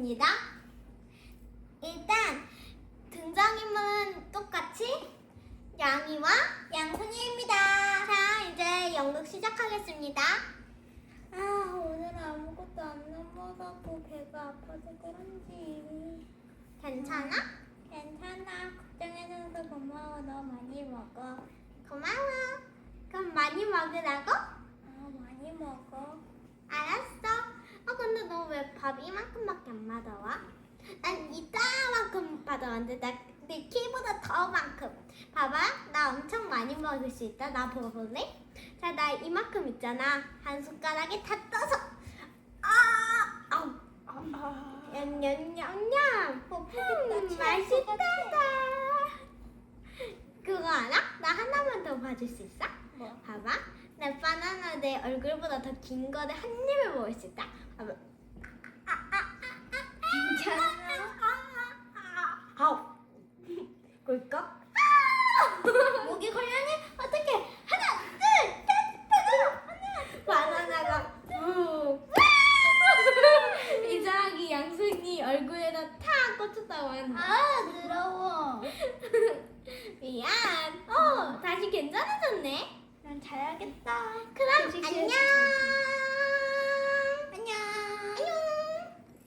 보겠습니다. 일단 등장인물은 똑같이 양이와 양순이입니다. 자, 이제 연극 시작하겠습니다. 아, 오늘 아무것도 안 넘어가고 배가 아파서 그런지. 괜찮아? 괜찮아. 걱정해줘서 고마워. 너 많이 먹어. 고마워. 그럼 많이 먹으라고? 아, 많이 먹어. 알았어. 밥 이만큼밖에 안 받아와? 난 이따만큼 받아왔는데 나내 키보다 더 많큼. 봐봐, 나 엄청 많이 먹을 수 있다. 나 먹어볼래? 자, 나 이만큼 있잖아. 한 숟가락에 다 떠서. 아, 아우, 아 냠냠냠냠. 음, 맛있다. 그거 알아? 나 하나만 더 봐줄 수 있어? 뭐? 봐봐. 나 바나나 내 얼굴보다 더 긴 거를 한 입에 먹을 수 있다. 봐봐. 괜찮아? 아우. 꿀꺽. 목이 걸렸니? 어떻게? 하나, 둘, 셋, 넷, 바나나가 푹. 양손이 얼굴에다 탁 꽂혔다고 한다. 아 더러워 미안. 어, 다시 괜찮아졌네. 난 자야겠다 그럼 안녕.